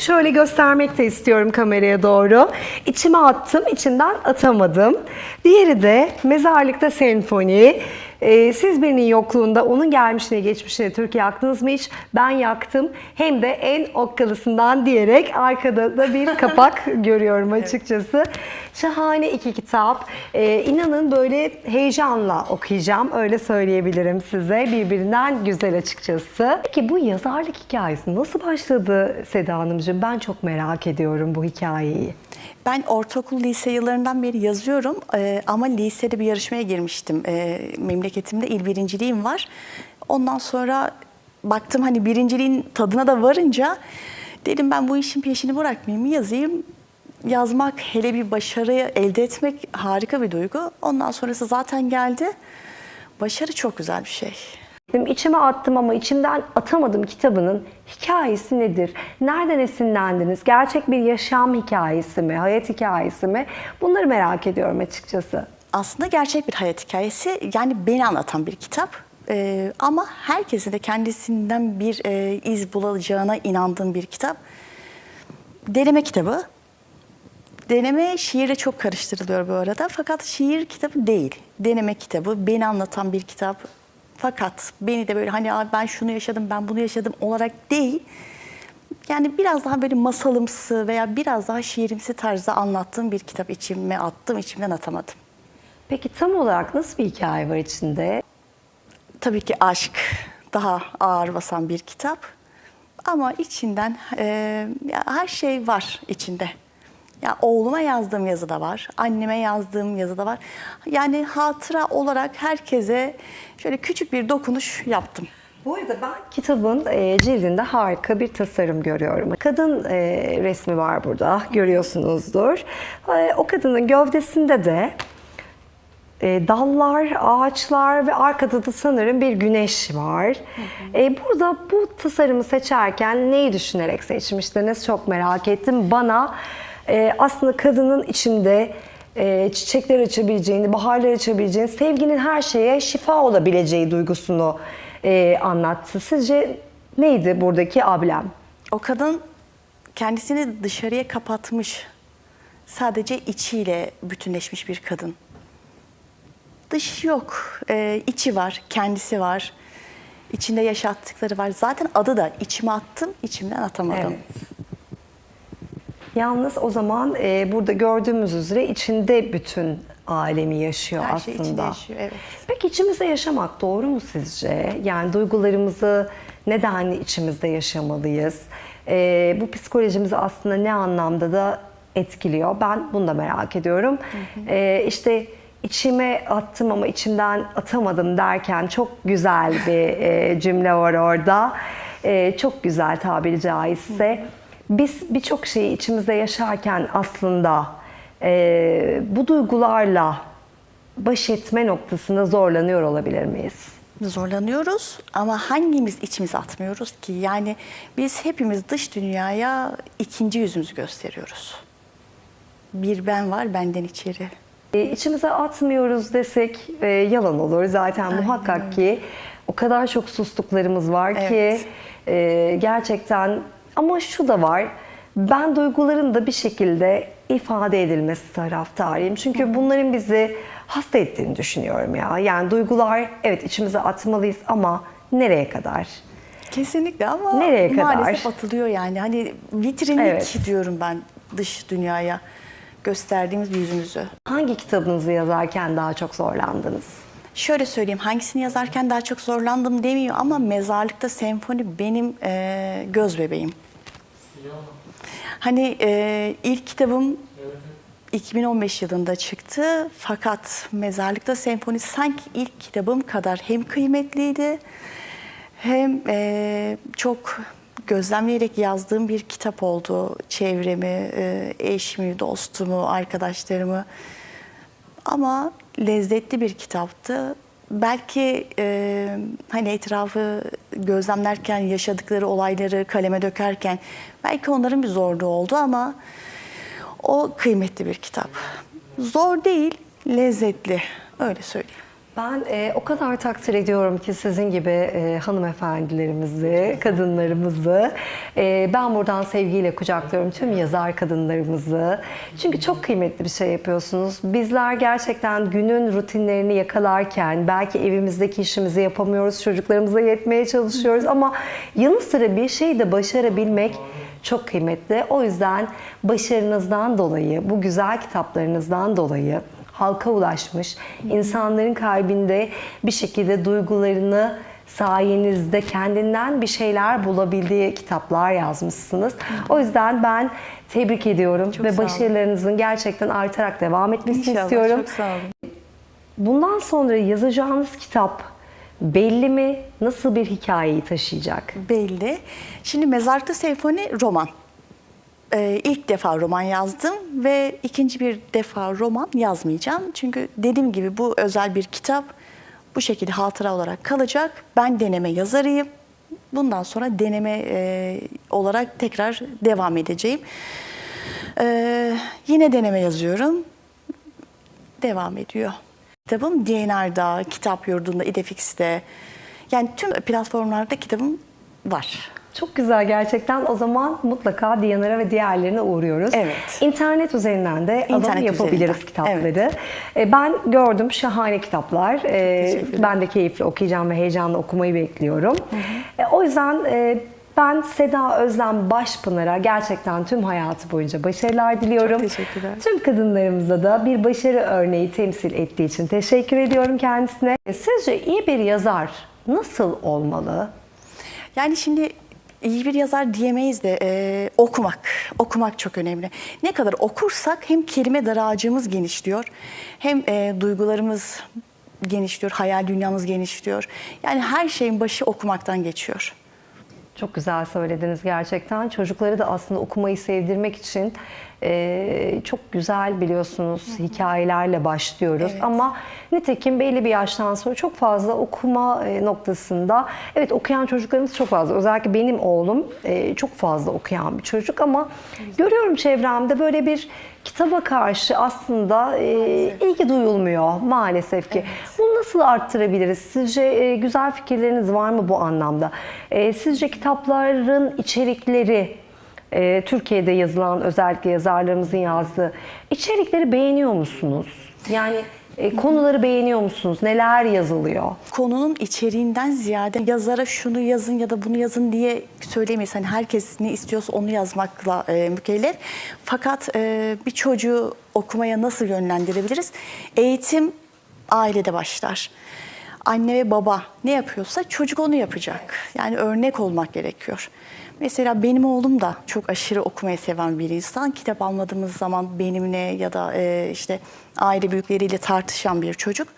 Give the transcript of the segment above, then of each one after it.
Şöyle göstermek de istiyorum kameraya doğru. İçime attım, içinden atamadım. Diğeri de Mezarlıkta Senfoni. Ee, siz birinin yokluğunda onun gelmişine geçmişine Türkiye yaktınız mı hiç? Ben yaktım. Hem de en okkalısından diyerek arkada da bir kapak görüyorum açıkçası. Şahane iki kitap. Ee, inanın böyle heyecanla okuyacağım. Öyle söyleyebilirim size. Birbirinden güzel açıkçası. Peki bu yazarlık hikayesi nasıl başladı Seda Hanımcığım? Ben çok merak ediyorum bu hikayeyi. Ben ortaokul, lise yıllarından beri yazıyorum Ee, ama lisede bir yarışmaya girmiştim. Ee, memleketimde il birinciliğim var. Ondan sonra baktım hani birinciliğin tadına da varınca dedim ben bu işin peşini bırakmayayım, yazayım. Yazmak, hele bir başarıyı elde etmek harika bir duygu. Ondan sonrası zaten geldi. Başarı çok güzel bir şey. Dedim, İçime attım ama içimden atamadım kitabının hikayesi nedir? Nereden esinlendiniz? Gerçek bir yaşam hikayesi mi? Hayat hikayesi mi? Bunları merak ediyorum açıkçası. Aslında gerçek bir hayat hikayesi. Yani beni anlatan bir kitap. Ee, ama herkesin de kendisinden bir e, iz bulacağına inandığım bir kitap. Deneme kitabı. Deneme şiirle çok karıştırılıyor bu arada. Fakat şiir kitabı değil. Deneme kitabı, beni anlatan bir kitap. Fakat beni de böyle hani "Aa, ben şunu yaşadım, ben bunu yaşadım olarak değil. Yani biraz daha böyle masalımsı veya biraz daha şiirimsi tarzda anlattığım bir kitap içime attım, içimden atamadım. Peki tam olarak nasıl bir hikaye var içinde? Tabii ki aşk daha ağır basan bir kitap. Ama içinden e, ya her şey var içinde. Ya oğluma yazdığım yazı da var, anneme yazdığım yazı da var. Yani hatıra olarak herkese şöyle küçük bir dokunuş yaptım. Bu arada ben kitabın e, cildinde harika bir tasarım görüyorum. Kadın e, resmi var burada, görüyorsunuzdur. E, o kadının gövdesinde de e, dallar, ağaçlar ve arkada da sanırım bir güneş var. E, burada bu tasarımı seçerken neyi düşünerek seçmiştiniz çok merak ettim. Bana e, aslında kadının içinde e, çiçekler açabileceğini, baharlar açabileceğini, sevginin her şeye şifa olabileceği duygusunu e, anlattı. Sizce neydi buradaki ablem? O kadın kendisini dışarıya kapatmış. Sadece içiyle bütünleşmiş bir kadın. Dış yok, e, içi var, kendisi var. İçinde yaşattıkları var. Zaten adı da içime attım, içimden atamadım. Evet. Yalnız o zaman e, burada gördüğümüz üzere içinde bütün alemi yaşıyor Her aslında. şey içinde yaşıyor, evet. Peki içimizde yaşamak doğru mu sizce? Yani duygularımızı neden içimizde yaşamalıyız? E, bu psikolojimizi aslında ne anlamda da etkiliyor? Ben bunu da merak ediyorum. E, işte içime attım ama içimden atamadım derken çok güzel bir e, cümle var orada. E, çok güzel tabiri caizse. Biz birçok şeyi içimizde yaşarken aslında e, bu duygularla baş etme noktasında zorlanıyor olabilir miyiz? Zorlanıyoruz ama hangimiz içimize atmıyoruz ki? Yani biz hepimiz dış dünyaya ikinci yüzümüzü gösteriyoruz. Bir ben var benden içeri. E, içimize atmıyoruz desek e, yalan olur. Zaten muhakkak ki o kadar çok sustuklarımız var Evet. ki e, gerçekten ama şu da var. Ben duyguların da bir şekilde ifade edilmesi taraftarıyım. Çünkü bunların bizi hasta ettiğini düşünüyorum ya. Yani duygular evet içimize atmalıyız ama nereye kadar? Kesinlikle ama Nereye kadar? maalesef atılıyor yani. Hani vitrinlik Evet. diyorum ben dış dünyaya gösterdiğimiz yüzümüzü. Hangi kitabınızı yazarken daha çok zorlandınız? Şöyle söyleyeyim hangisini yazarken daha çok zorlandım demiyor ama mezarlıkta senfoni benim e, göz bebeğim. Hani e, ilk kitabım 2015 yılında çıktı fakat mezarlıkta senfoni sanki ilk kitabım kadar hem kıymetliydi hem e, çok gözlemleyerek yazdığım bir kitap oldu. Çevremi, e, eşimi, dostumu, arkadaşlarımı. Ama lezzetli bir kitaptı. Belki e, hani etrafı gözlemlerken yaşadıkları olayları kaleme dökerken belki onların bir zorluğu oldu ama o kıymetli bir kitap. Zor değil, lezzetli. Öyle söyleyeyim. Ben e, o kadar takdir ediyorum ki sizin gibi e, hanımefendilerimizi, kadınlarımızı. E, ben buradan sevgiyle kucaklıyorum tüm yazar kadınlarımızı. Çünkü çok kıymetli bir şey yapıyorsunuz. Bizler gerçekten günün rutinlerini yakalarken belki evimizdeki işimizi yapamıyoruz, çocuklarımıza yetmeye çalışıyoruz ama yanı sıra bir şeyi de başarabilmek çok kıymetli. O yüzden başarınızdan dolayı, bu güzel kitaplarınızdan dolayı halka ulaşmış, insanların kalbinde bir şekilde duygularını sayenizde kendinden bir şeyler bulabildiği kitaplar yazmışsınız. O yüzden ben tebrik ediyorum Çok ve başarılarınızın gerçekten artarak devam etmesini İnşallah. istiyorum. Çok sağ olun. Bundan sonra yazacağınız kitap belli mi? Nasıl bir hikayeyi taşıyacak? Belli. Şimdi Mezarlıkta Senfoni roman. Ee, ilk defa roman yazdım ve ikinci bir defa roman yazmayacağım. Çünkü dediğim gibi bu özel bir kitap. Bu şekilde hatıra olarak kalacak. Ben deneme yazarıyım. Bundan sonra deneme e, olarak tekrar devam edeceğim. Ee, yine deneme yazıyorum. Devam ediyor. Kitabım DNR'da, Kitap Yurdu'nda, İdefix'te. Yani tüm platformlarda kitabım var. Çok güzel gerçekten. O zaman mutlaka Diyanara ve diğerlerine uğruyoruz. Evet. İnternet üzerinden de alım İnternet yapabiliriz üzerinden, kitapları. E, Ben gördüm şahane kitaplar. E. Ben de keyifli okuyacağım ve heyecanla okumayı bekliyorum. E, O yüzden ben Seda Özlem Başpınar'a gerçekten tüm hayatı boyunca başarılar diliyorum. Çok teşekkürler. Tüm kadınlarımıza da bir başarı örneği temsil ettiği için teşekkür ediyorum kendisine. Sizce iyi bir yazar nasıl olmalı? Yani şimdi iyi bir yazar diyemeyiz de e, okumak. Okumak çok önemli. Ne kadar okursak hem kelime daracığımız genişliyor hem e, duygularımız genişliyor, hayal dünyamız genişliyor. Yani her şeyin başı okumaktan geçiyor. Çok güzel söylediniz gerçekten. Çocukları da aslında okumayı sevdirmek için e, çok güzel biliyorsunuz hikayelerle başlıyoruz. Evet. Ama nitekim belli bir yaştan sonra çok fazla okuma e, noktasında evet okuyan çocuklarımız çok fazla. Özellikle benim oğlum e, çok fazla okuyan bir çocuk ama görüyorum çevremde böyle bir kitaba karşı aslında e, ilgi duyulmuyor maalesef ki. Bunu nasıl arttırabiliriz? Sizce e, güzel fikirleriniz var mı bu anlamda? E, sizce kitapların içerikleri e, Türkiye'de yazılan özellikle yazarlarımızın yazdığı içerikleri beğeniyor musunuz? Yani e, konuları beğeniyor musunuz? Neler yazılıyor? konunun içeriğinden ziyade yazara şunu yazın ya da bunu yazın diye söylemeyiz. Hani herkes ne istiyorsa onu yazmakla e, mükellef. Fakat e, bir çocuğu okumaya nasıl yönlendirebiliriz? Eğitim ailede başlar. Anne ve baba ne yapıyorsa çocuk onu yapacak. Yani örnek olmak gerekiyor. Mesela benim oğlum da çok aşırı okumayı seven bir insan. Kitap almadığımız zaman benimle ya da e, işte aile büyükleriyle tartışan bir çocuk.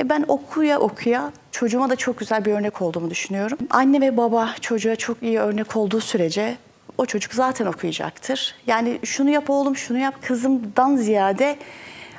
E, ben okuya okuya çocuğuma da çok güzel bir örnek olduğumu düşünüyorum. Anne ve baba çocuğa çok iyi örnek olduğu sürece o çocuk zaten okuyacaktır. Yani şunu yap oğlum, şunu yap kızımdan ziyade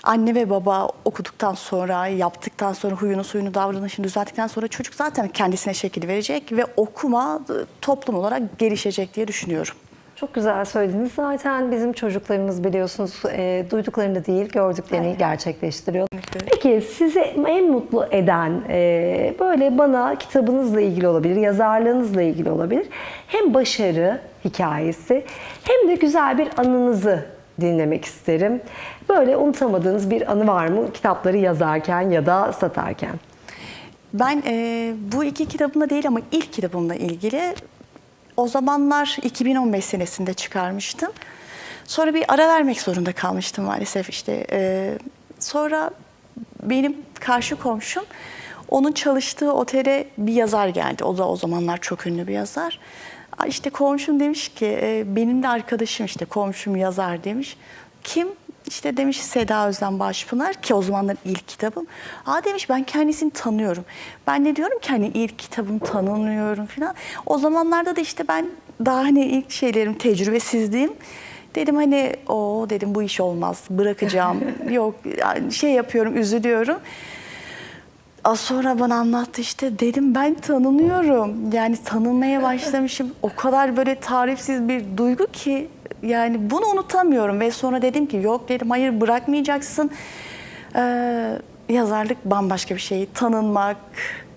anne ve baba okuduktan sonra, yaptıktan sonra huyunu, suyunu, davranışını düzelttikten sonra çocuk zaten kendisine şekil verecek ve okuma e, toplum olarak gelişecek diye düşünüyorum. Çok güzel söylediniz. Zaten bizim çocuklarımız biliyorsunuz e, duyduklarını değil gördüklerini gerçekleştiriyor. Peki sizi en mutlu eden e, böyle bana kitabınızla ilgili olabilir, yazarlığınızla ilgili olabilir. Hem başarı hikayesi hem de güzel bir anınızı dinlemek isterim. Böyle unutamadığınız bir anı var mı kitapları yazarken ya da satarken? Ben e, bu iki kitabımla değil ama ilk kitabımla ilgili o zamanlar 2015 senesinde çıkarmıştım. Sonra bir ara vermek zorunda kalmıştım maalesef işte. E, sonra benim karşı komşum onun çalıştığı otele bir yazar geldi. O da o zamanlar çok ünlü bir yazar. İşte komşum demiş ki e, benim de arkadaşım işte komşum yazar demiş. Kim? İşte demiş Seda Özlem Başpınar ki o zamanlar ilk kitabım. Aa demiş ben kendisini tanıyorum. Ben ne diyorum ki hani ilk kitabım tanınıyorum falan. O zamanlarda da işte ben daha hani ilk şeylerim tecrübesizliğim. Dedim hani o dedim bu iş olmaz bırakacağım. Yok şey yapıyorum üzülüyorum. Az sonra bana anlattı işte dedim ben tanınıyorum. Yani tanınmaya başlamışım. O kadar böyle tarifsiz bir duygu ki yani bunu unutamıyorum. Ve sonra dedim ki yok dedim hayır bırakmayacaksın. Ee, yazarlık bambaşka bir şey. Tanınmak,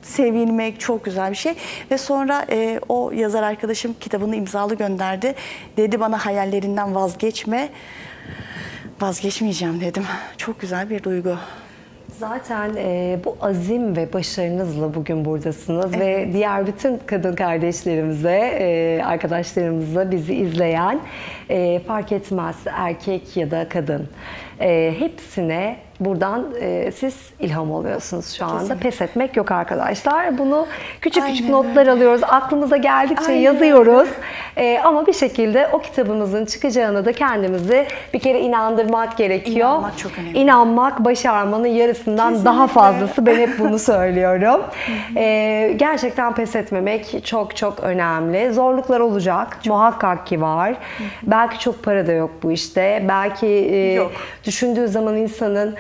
sevilmek çok güzel bir şey. Ve sonra e, o yazar arkadaşım kitabını imzalı gönderdi. Dedi bana hayallerinden vazgeçme. Vazgeçmeyeceğim dedim. Çok güzel bir duygu. Zaten e, bu azim ve başarınızla bugün buradasınız ve diğer bütün kadın kardeşlerimize, e, arkadaşlarımıza bizi izleyen e, fark etmez erkek ya da kadın e, hepsine buradan e, siz ilham oluyorsunuz şu anda. Kesinlikle. Pes etmek yok arkadaşlar. Bunu küçük küçük Aynen notlar alıyoruz. Aklımıza geldikçe Aynen yazıyoruz. E, ama bir şekilde o kitabımızın çıkacağına da kendimizi bir kere inandırmak gerekiyor. İnanmak çok önemli. İnanmak başarmanın yarısından daha Kesinlikle. fazlası. Ben hep bunu söylüyorum. Ee, gerçekten pes etmemek çok çok önemli. Zorluklar olacak. Muhakkak ki var. Belki çok para da yok bu işte. Belki e, Yok. düşündüğü zaman insanın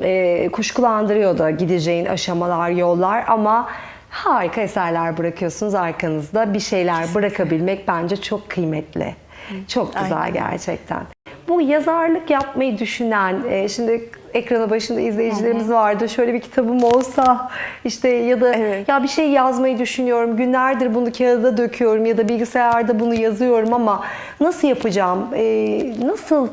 e, kuşkulandırıyor da gideceğin aşamalar, yollar ama harika eserler bırakıyorsunuz arkanızda. Bir şeyler bırakabilmek bence çok kıymetli. Çok güzel Aynen. gerçekten. Bu yazarlık yapmayı düşünen, e, şimdi ekranı başında izleyicilerimiz vardı. Şöyle bir kitabım olsa işte ya da Evet. ya bir şey yazmayı düşünüyorum. Günlerdir bunu kağıda döküyorum ya da bilgisayarda bunu yazıyorum ama nasıl yapacağım? E, nasıl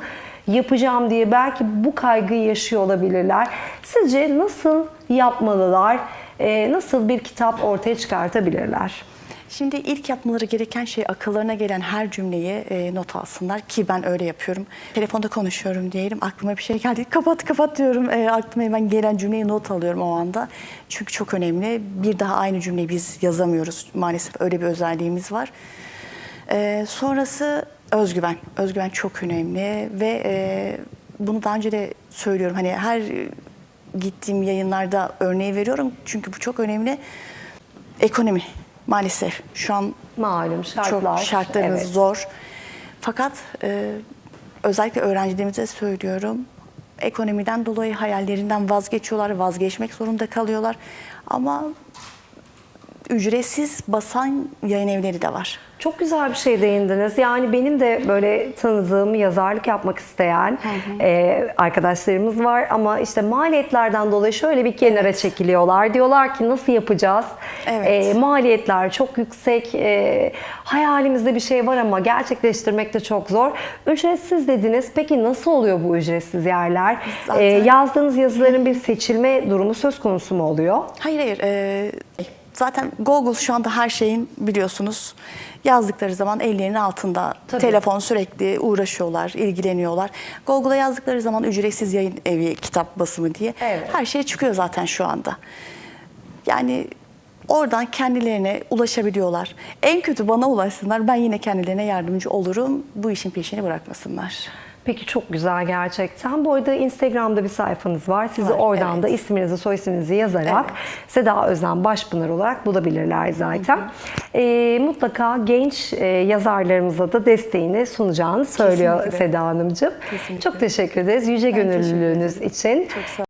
yapacağım diye belki bu kaygıyı yaşıyor olabilirler. Sizce nasıl yapmalılar? E, nasıl bir kitap ortaya çıkartabilirler? Şimdi ilk yapmaları gereken şey akıllarına gelen her cümleyi e, not alsınlar ki ben öyle yapıyorum. Telefonda konuşuyorum diyelim aklıma bir şey geldi kapat kapat diyorum e, aklıma hemen gelen cümleyi not alıyorum o anda. Çünkü çok önemli bir daha aynı cümleyi biz yazamıyoruz maalesef öyle bir özelliğimiz var. E, sonrası özgüven. Özgüven çok önemli ve e, bunu daha önce de söylüyorum hani her gittiğim yayınlarda örneği veriyorum çünkü bu çok önemli. Ekonomi maalesef şu an Malum şartlar. çok şartlarımız evet. zor. Fakat e, özellikle öğrencilerimize söylüyorum. Ekonomiden dolayı hayallerinden vazgeçiyorlar, vazgeçmek zorunda kalıyorlar. Ama ücretsiz basan yayın evleri de var. Çok güzel bir şey değindiniz. Yani benim de böyle tanıdığım yazarlık yapmak isteyen e, arkadaşlarımız var ama işte maliyetlerden dolayı şöyle bir kenara çekiliyorlar. Diyorlar ki nasıl yapacağız? Evet. E, maliyetler çok yüksek. E, hayalimizde bir şey var ama gerçekleştirmek de çok zor. Ücretsiz dediniz. Peki nasıl oluyor bu ücretsiz yerler? Zaten- E, yazdığınız yazıların bir seçilme durumu söz konusu mu oluyor? Hayır hayır. e, zaten Google şu anda her şeyin biliyorsunuz yazdıkları zaman ellerinin altında. Tabii. Telefon sürekli uğraşıyorlar, ilgileniyorlar. Google'a yazdıkları zaman ücretsiz yayın evi kitap basımı diye Evet. her şey çıkıyor zaten şu anda. Yani oradan kendilerine ulaşabiliyorlar. En kötü bana ulaşsınlar. Ben yine kendilerine yardımcı olurum. Bu işin peşini bırakmasınlar. Peki çok güzel gerçekten. Bu arada Instagram'da bir sayfanız var. Sizi Var, oradan evet. da isminizi, soy isminizi yazarak Seda Özlem Başpınar olarak bulabilirler zaten. Ee, mutlaka genç e, yazarlarımıza da desteğini sunacağını söylüyor Kesinlikle. Seda Hanımcığım. Kesinlikle. Çok teşekkür ederiz. Yüce Ben gönüllülüğünüz için. Çok sağ